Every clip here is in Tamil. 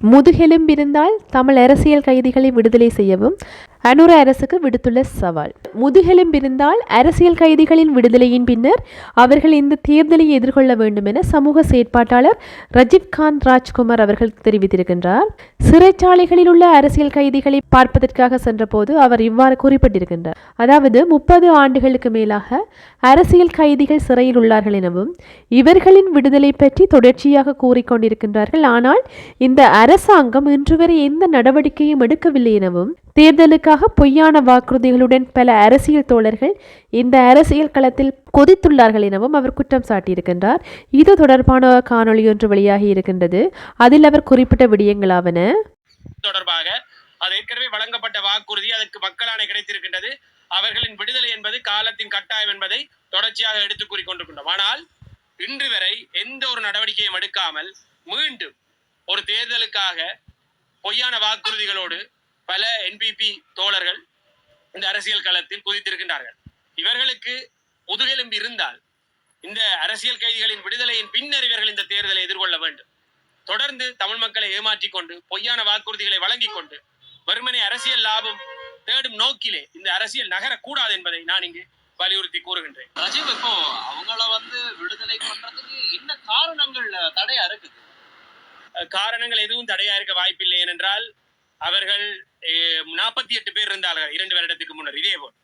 முதுகெலும்பிருந்தால் தமிழ் அரசியல் கைதிகளை விடுதலை செய்யவும் அனுர அரசுக்கு விடுத்துள்ள சவால். முதுகெலும்பிருந்தால் அரசியல் கைதிகளின் விடுதலையின் பின்னர் அவர்கள் இந்த தேர்தலை எதிர்கொள்ள வேண்டும் என சமூக செயற்பாட்டாளர் ரஜித்காந்த் ராஜ்குமார் அவர்கள் தெரிவித்திருக்கின்றார். சிறைச்சாலைகளில் உள்ள அரசியல் கைதிகளை பார்ப்பதற்காக சென்றபோது அவர் இவ்வாறு குறிப்பிட்டிருக்கின்றார். அதாவது முப்பது ஆண்டுகளுக்கு மேலாக அரசியல் கைதிகள் சிறையில் உள்ளார்கள் எனவும் இவர்களின் விடுதலை பற்றி தொடர்ச்சியாக கூறிக்கொண்டிருக்கின்றார்கள். ஆனால் இந்த அரசாங்கம் இன்று வரை எந்த நடவடிக்கையும் எடுக்கவில்லை எனவும் தேர்தலுக்காக பொய்யான வாக்குறுதிகளுடன் பல அரசியல் தோழர்கள் இந்த அரசியல் களத்தில் கொதித்துள்ளார்கள் எனவும் அவர் குற்றம் சாட்டியிருக்கின்றார். இது தொடர்பான காணொளி ஒன்று வெளியாகி இருக்கின்றது. அதில் அவர் குறிப்பிட்ட விடயங்களாவன தொடர்பாக அது ஏற்கனவே வழங்கப்பட்ட வாக்குறுதி அதற்கு மக்களான கிடைத்திருக்கின்றது. அவர்களின் விடுதலை என்பது காலத்தின் கட்டாயம் என்பதை தொடர்ச்சியாக எடுத்து கூறிக்கொண்டிருக்கின்றோம். ஆனால் இன்று வரை எந்த ஒரு நடவடிக்கையும் எடுக்காமல் மீண்டும் ஒரு தேர்தலுக்காக பொய்யான வாக்குறுதிகளோடு பல என்பிபி தோழர்கள் இந்த அரசியல் களத்தில் குதித்திருக்கின்றார்கள். இவர்களுக்கு முதுகெலும்பு இருந்தால் இந்த அரசியல் கைதிகளின் விடுதலையின் பின்னர் இவர்கள் இந்த தேர்தலை எதிர்கொள்ள வேண்டும். தொடர்ந்து தமிழ் மக்களை ஏமாற்றிக் கொண்டு பொய்யான வாக்குறுதிகளை வழங்கிக் கொண்டு வெறுமனே அரசியல் லாபம் தேடும் நோக்கிலே இந்த அரசியல் நகரக்கூடாது என்பதை நான் இங்கு வலியுறுத்தி கூறுகின்றேன். ரஜீவ் இப்போ அவங்கள வந்து விடுதலை பண்றதுக்கு என்ன காரணங்கள் தடையா இருக்குது? காரணங்கள் எதுவும் தடையா இருக்க வாய்ப்பில்லை ஏனென்றால் அவர்கள் நாற்பத்தி எட்டு பேர் இருந்தார்கள் இரண்டு வருடத்துக்கு முன்னர். இதே போல்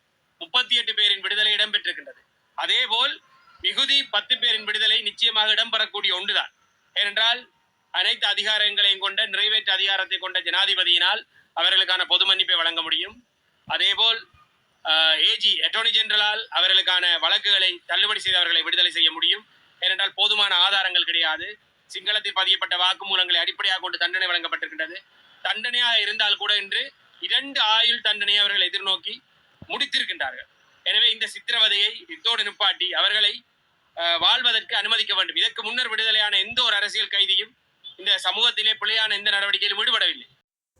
முப்பத்தி எட்டு பேரின் விடுதலை இடம்பெற்றிருக்கின்றது. அதேபோல் மிகுதி பத்து பேரின் விடுதலை நிச்சயமாக இடம்பெறக்கூடிய ஒன்றுதான். ஏனென்றால் அனைத்து அதிகாரங்களையும் கொண்ட நிறைவேற்று அதிகாரத்தை கொண்ட ஜனாதிபதியினால் அவர்களுக்கான பொது மன்னிப்பை வழங்க முடியும். அதேபோல் ஏஜி அட்டோர்னி ஜெனரலால் அவர்களுக்கான வழக்குகளை தள்ளுபடி செய்து அவர்களை விடுதலை செய்ய முடியும். ஏனென்றால் போதுமான ஆதாரங்கள் கிடையாது. சிங்களத்தில் பதியப்பட்ட வாக்குமூலங்களை அடிப்படையாக கொண்டு தண்டனை வழங்கப்பட்டிருக்கின்றது. தண்டனையாக இருந்தால் கூட இன்று இரண்டு ஆயுள் தண்டனையை அவர்கள் எதிர்நோக்கி முடித்திருக்கின்றார்கள். எனவே இந்த சித்திரவதையை இத்தோடு நிப்பாட்டி அவர்களை வாழ்வதற்கு அனுமதிக்க வேண்டும். இதற்கு முன்னர் விடுதலையான எந்த ஒரு அரசியல் கைதியும் இந்த சமூகத்திலே பிள்ளையான எந்த நடவடிக்கையிலும் ஈடுபடவில்லை.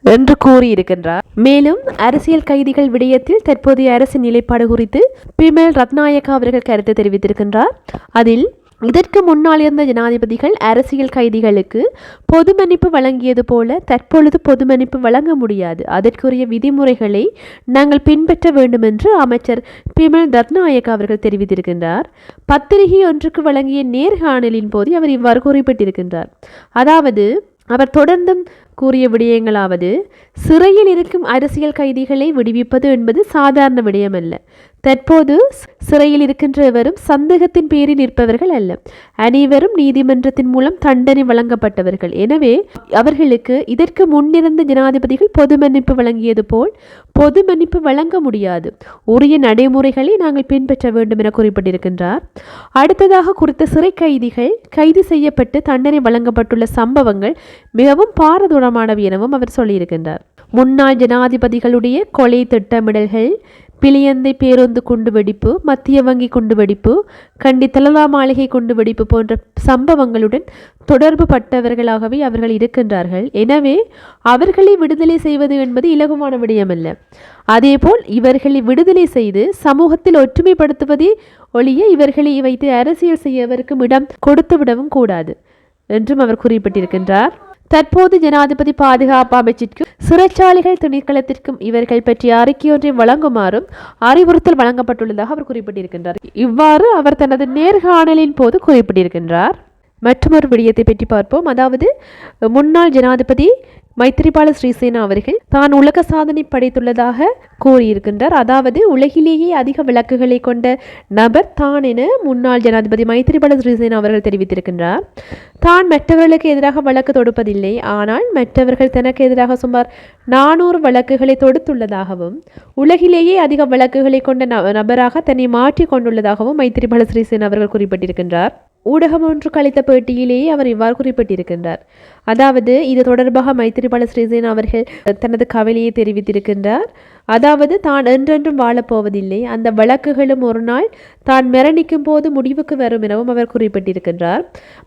என்று கூறியிருக்கின்றார். மேலும் அரசியல் கைதிகள் விடயத்தில் தற்போதைய அரசின் நிலைப்பாடு குறித்து பிமல் ரத்நாயக்கா அவர்கள் கருத்து தெரிவித்திருக்கின்றார். அதில் இதற்கு முன்னால் இருந்த ஜனாதிபதிகள் அரசியல் கைதிகளுக்கு பொது மன்னிப்பு வழங்கியது போல தற்பொழுது பொது மன்னிப்பு வழங்க முடியாது. அதற்குரிய விதிமுறைகளை நாங்கள் பின்பற்ற வேண்டும் என்று அமைச்சர் பிமல் தத்நாயக் அவர்கள் தெரிவித்திருக்கின்றார். பத்திரிகை ஒன்றுக்கு வழங்கிய நேர்காணலின் போது அவர் இவ்வாறு குறிப்பிட்டிருக்கின்றார். அதாவது அவர் தொடர்ந்தும் கூறிய விடயங்களாவது சிறையில் இருக்கும் அரசியல் கைதிகளை விடுவிப்பது என்பது சாதாரண விடயமல்ல. தற்போது சிறையில் இருக்கின்றவரும் சந்தேகத்தின் பேரில் நிற்பவர்கள் அல்ல. அனைவரும் நீதிமன்றத்தின் மூலம் தண்டனை வழங்கப்பட்டவர்கள். எனவே அவர்களுக்கு இதற்கு முன்னிருந்த ஜனாதிபதிகள் பொது மன்னிப்பு வழங்கியது போல் பொது மன்னிப்பு வழங்க முடியாது. உரிய நடைமுறைகளை நாங்கள் பின்பற்ற வேண்டும் என குறிப்பிட்டிருக்கின்றார். அடுத்ததாக குறித்த சிறை கைதிகள் கைது செய்யப்பட்டு தண்டனை வழங்கப்பட்டுள்ள சம்பவங்கள் மிகவும் கொடூரமானவை எனவும் அவர் சொல்லியிருக்கின்றார். முன்னாள் ஜனாதிபதிகளுடைய கொலை திட்டமிடல்கள் பிளியந்தை பேருந்து குண்டுவெடிப்பு மத்திய வங்கி குண்டுவெடிப்பு கண்டி தலலா மாளிகை குண்டுவெடிப்பு போன்ற சம்பவங்களுடன் தொடர்பு பட்டவர்களாகவே அவர்கள் இருக்கின்றார்கள். எனவே அவர்களை விடுதலை செய்வது என்பது இலகுவான விடயமல்ல. அதேபோல் இவர்களை விடுதலை செய்து சமூகத்தில் ஒற்றுமைப்படுத்துவதே ஒழிய இவர்களை வைத்து அரசியல் செய்யவருக்கும் இடம் கொடுத்து விடவும் கூடாது என்றும் அவர் குறிப்பிட்டிருக்கின்றார். தற்போது ஜனாதிபதி பாதுகாப்பு அமைச்சிற்கும் சிறைச்சாலைகள் திணைக்களத்திற்கும் இவர்கள் பற்றிய அறிக்கையொன்றை வழங்குமாறும் அறிவுறுத்தல் வழங்கப்பட்டுள்ளதாக அவர் குறிப்பிட்டிருக்கின்றார். இவ்வாறு அவர் தனது நேர்காணலின் போது குறிப்பிட்டிருக்கின்றார். மற்றொரு விடயத்தை பற்றி பார்ப்போம். அதாவது முன்னாள் ஜனாதிபதி மைத்திரிபால ஸ்ரீசேனா அவர்கள் தான் உலக சாதனை படைத்துள்ளதாக கூறியிருக்கின்றார். அதாவது உலகிலேயே அதிக விளக்குகளை கொண்ட நபர் தான் என முன்னாள் ஜனாதிபதி மைத்திரிபால ஸ்ரீசேனா அவர்கள் தெரிவித்திருக்கின்றார். தான் மற்றவர்களுக்கு எதிராக வழக்கு தொடுப்பதில்லை. ஆனால் மற்றவர்கள் தனக்கு எதிராக சுமார் நானூறு வழக்குகளை தொடுத்துள்ளதாகவும் உலகிலேயே அதிக வழக்குகளை கொண்ட ந- நபராக தன்னை மாற்றிக் கொண்டுள்ளதாகவும் மைத்திரிபால ஸ்ரீசேனா அவர்கள் குறிப்பிட்டிருக்கின்றார். ஊடகம் ஒன்று கழித்த பேட்டியிலேயே அவர் இவ்வாறு குறிப்பிட்டிருக்கின்றார். அதாவது இது தொடர்பாக மைத்திரிபால ஸ்ரீசேனா அவர்கள் தனது கவலையை தெரிவித்திருக்கின்றார். அதாவது தான் என்றென்றும் வாழப்போவதில்லை அந்த வழக்குகளும் ஒரு நாள் தான் மரணிக்கும் போது முடிவுக்கு வரும் எனவும் அவர் குறிப்பிட்டிருக்கின்றார்.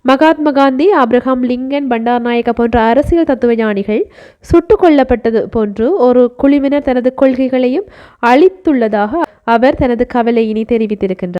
மகாத்மா காந்தி அப்ரஹாம் லிங்கன் பண்டார்நாயகா போன்ற அரசியல் தத்துவ ஞானிகள் சுட்டு கொல்லப்பட்டது போன்று ஒரு குழுவினர் தனது கொள்கைகளையும் அளித்துள்ளதாக அவர் தனது கவலையினை தெரிவித்திருக்கின்றார்.